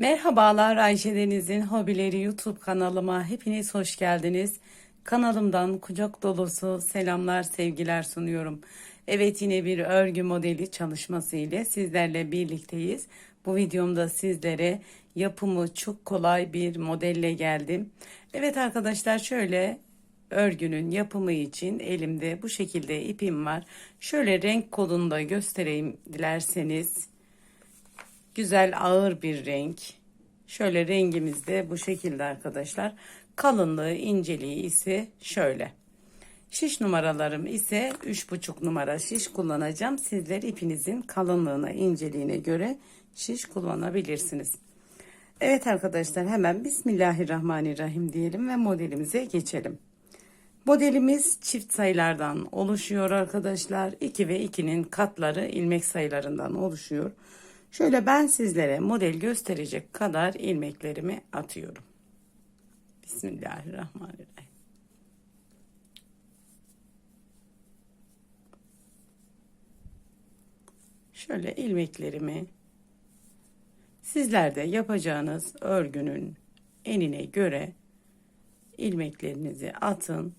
Merhabalar Ayşe Deniz'in Hobileri YouTube kanalıma hepiniz hoş geldiniz. Kanalımdan kucak dolusu selamlar, sevgiler sunuyorum. Evet yine bir örgü modeli çalışması ile sizlerle birlikteyiz. Bu videomda sizlere yapımı çok kolay bir modelle geldim. Evet arkadaşlar şöyle örgünün yapımı için elimde bu şekilde ipim var. Şöyle renk kodunu da göstereyim dilerseniz. Güzel ağır bir renk. Şöyle rengimiz de bu şekilde arkadaşlar. Kalınlığı, inceliği ise şöyle. Şiş numaralarım ise 3,5 numara şiş kullanacağım. Sizler ipinizin kalınlığına, inceliğine göre şiş kullanabilirsiniz. Evet arkadaşlar hemen Bismillahirrahmanirrahim diyelim ve modelimize geçelim. Modelimiz çift sayılardan oluşuyor arkadaşlar. 2 ve 2'nin katları ilmek sayılarından oluşuyor. Şöyle ben sizlere model gösterecek kadar ilmeklerimi atıyorum. Bismillahirrahmanirrahim. Şöyle ilmeklerimi sizler de yapacağınız örgünün enine göre ilmeklerinizi atın.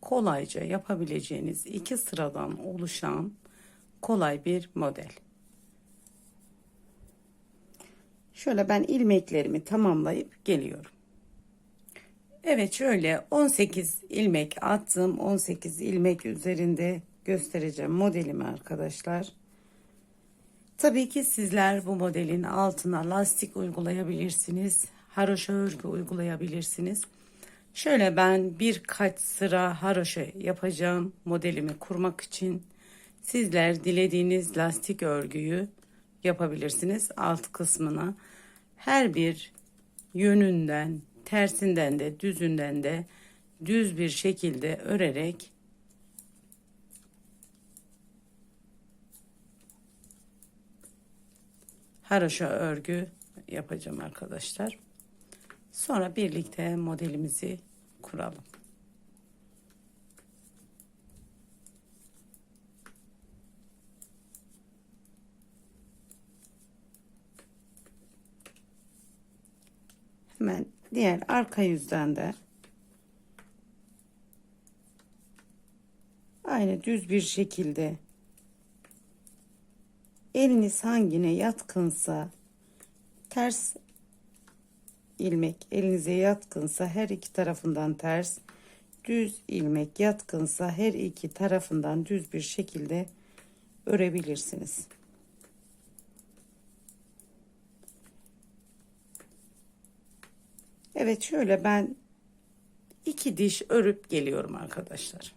Kolayca yapabileceğiniz iki sıradan oluşan kolay bir model. Şöyle ben ilmeklerimi tamamlayıp geliyorum. Evet şöyle 18 ilmek attım. 18 ilmek üzerinde göstereceğim modelimi arkadaşlar. Tabii ki sizler bu modelin altına lastik uygulayabilirsiniz. Haroşa örgü uygulayabilirsiniz. Şöyle ben birkaç sıra haroşa yapacağım modelimi kurmak için. Sizler dilediğiniz lastik örgüyü yapabilirsiniz alt kısmına. Her bir yönünden, tersinden de düzünden de düz bir şekilde örerek haroşa örgü yapacağım arkadaşlar. Sonra birlikte modelimizi kuralım. Hemen diğer arka yüzden de aynı düz bir şekilde eliniz hangine yatkınsa ters ilmek elinize yatkınsa her iki tarafından ters düz ilmek yatkınsa her iki tarafından düz bir şekilde örebilirsiniz. Evet şöyle ben iki diş örüp geliyorum arkadaşlar.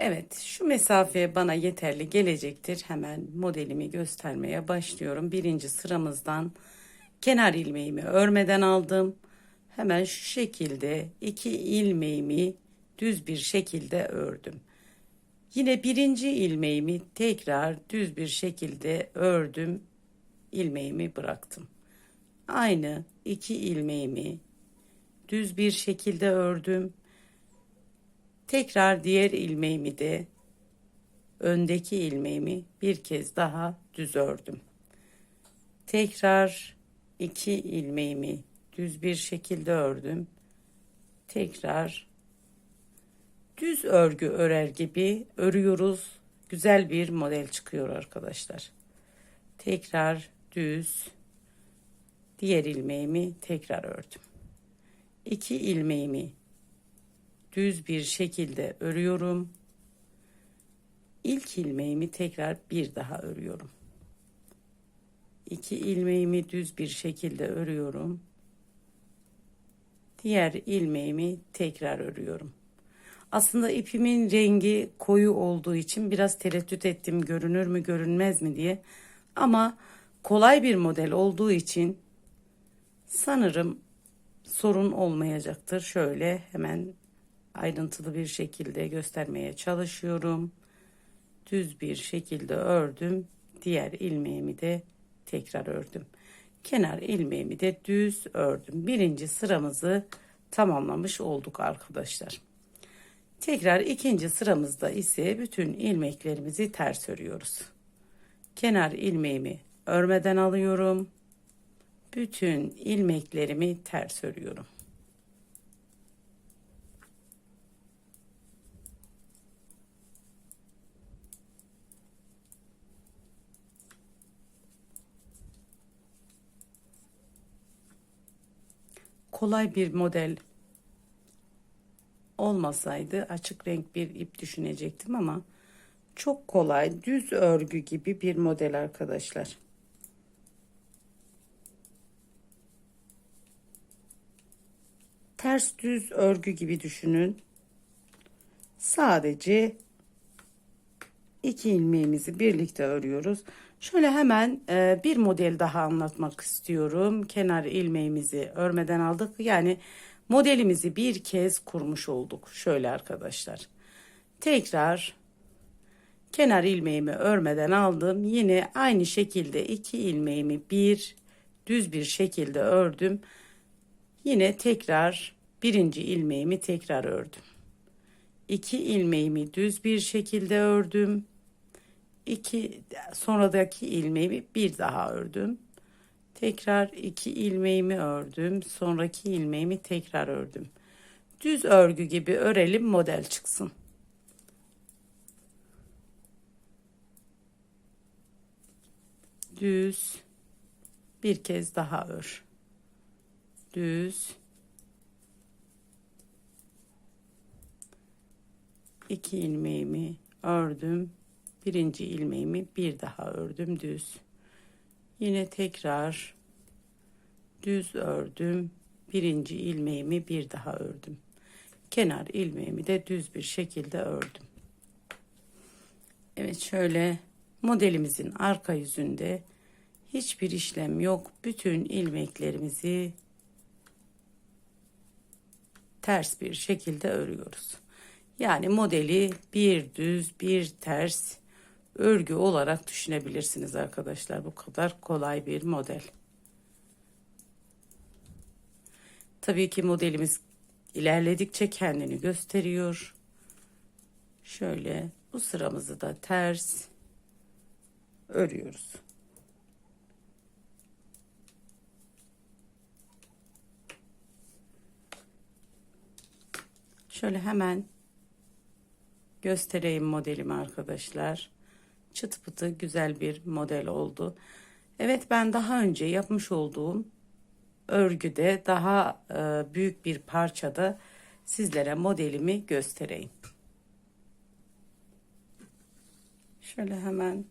Evet şu mesafe bana yeterli gelecektir. Hemen modelimi göstermeye başlıyorum. Birinci sıramızdan kenar ilmeğimi örmeden aldım. Hemen şu şekilde iki ilmeğimi düz bir şekilde ördüm. Yine birinci ilmeğimi tekrar düz bir şekilde ördüm. ilmeğimi bıraktım. Aynı iki ilmeğimi düz bir şekilde ördüm. Tekrar diğer ilmeğimi de öndeki ilmeğimi bir kez daha düz ördüm. Tekrar iki ilmeğimi düz bir şekilde ördüm. Tekrar düz örgü örer gibi örüyoruz. Güzel bir model çıkıyor arkadaşlar. Tekrar düz diğer ilmeğimi tekrar ördüm. İki ilmeğimi düz bir şekilde örüyorum. İlk ilmeğimi tekrar bir daha örüyorum. İki ilmeğimi düz bir şekilde örüyorum. Diğer ilmeğimi tekrar örüyorum. Aslında ipimin rengi koyu olduğu için biraz tereddüt ettim görünür mü görünmez mi diye. Ama kolay bir model olduğu için sanırım sorun olmayacaktır. Şöyle hemen ayrıntılı bir şekilde göstermeye çalışıyorum. Düz bir şekilde ördüm. Diğer ilmeğimi de tekrar ördüm. Kenar ilmeğimi de düz ördüm. Birinci sıramızı tamamlamış olduk arkadaşlar. Tekrar ikinci sıramızda ise bütün ilmeklerimizi ters örüyoruz. Kenar ilmeğimi örmeden alıyorum. Bütün ilmeklerimi ters örüyorum. kolay bir model olmasaydı açık renk bir ip düşünecektim ama çok kolay düz örgü gibi bir model arkadaşlar. Ters düz örgü gibi düşünün. Sadece iki ilmeğimizi birlikte örüyoruz. Şöyle hemen e, bir model daha anlatmak istiyorum. Kenar ilmeğimizi örmeden aldık. Yani modelimizi bir kez kurmuş olduk. Şöyle arkadaşlar. Tekrar kenar ilmeğimi örmeden aldım. Yine aynı şekilde iki ilmeğimi bir düz bir şekilde ördüm. Yine tekrar birinci ilmeğimi tekrar ördüm. İki ilmeğimi düz bir şekilde ördüm. İki sonradaki ilmeğimi bir daha ördüm. Tekrar iki ilmeğimi ördüm. Sonraki ilmeğimi tekrar ördüm. Düz örgü gibi örelim model çıksın. Düz bir kez daha ör. Düz iki ilmeğimi ördüm. Birinci ilmeğimi bir daha ördüm düz. Yine tekrar düz ördüm. Birinci ilmeğimi bir daha ördüm. Kenar ilmeğimi de düz bir şekilde ördüm. Evet şöyle modelimizin arka yüzünde hiçbir işlem yok. Bütün ilmeklerimizi ters bir şekilde örüyoruz. Yani modeli bir düz bir ters örgü olarak düşünebilirsiniz arkadaşlar. Bu kadar kolay bir model. Tabii ki modelimiz ilerledikçe kendini gösteriyor. Şöyle bu sıramızı da ters örüyoruz. Şöyle hemen göstereyim modelimi arkadaşlar. Çıt pıtı güzel bir model oldu. Evet ben daha önce yapmış olduğum örgüde daha e, büyük bir parçada sizlere modelimi göstereyim. Şöyle hemen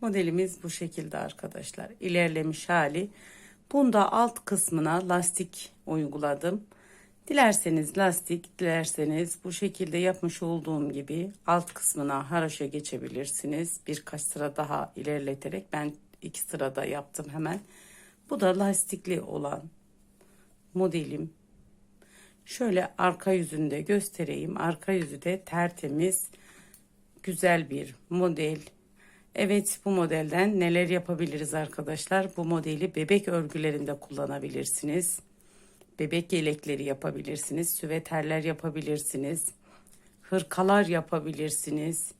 modelimiz bu şekilde arkadaşlar. İlerlemiş hali. Bunda alt kısmına lastik uyguladım. Dilerseniz lastik, dilerseniz bu şekilde yapmış olduğum gibi alt kısmına haraşa geçebilirsiniz. Birkaç sıra daha ilerleterek ben iki sırada yaptım hemen. Bu da lastikli olan modelim. Şöyle arka yüzünde göstereyim. Arka yüzü de tertemiz, güzel bir model. Evet bu modelden neler yapabiliriz arkadaşlar? Bu modeli bebek örgülerinde kullanabilirsiniz bebek yelekleri yapabilirsiniz, süveterler yapabilirsiniz, hırkalar yapabilirsiniz.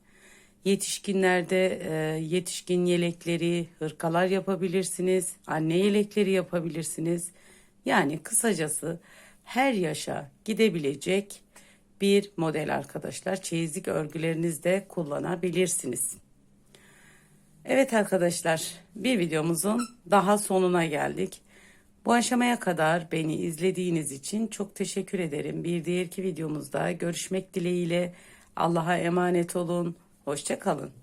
Yetişkinlerde e, yetişkin yelekleri, hırkalar yapabilirsiniz, anne yelekleri yapabilirsiniz. Yani kısacası her yaşa gidebilecek bir model arkadaşlar. Çeyizlik örgülerinizde kullanabilirsiniz. Evet arkadaşlar bir videomuzun daha sonuna geldik. Bu aşamaya kadar beni izlediğiniz için çok teşekkür ederim. Bir diğerki videomuzda görüşmek dileğiyle Allah'a emanet olun. Hoşçakalın.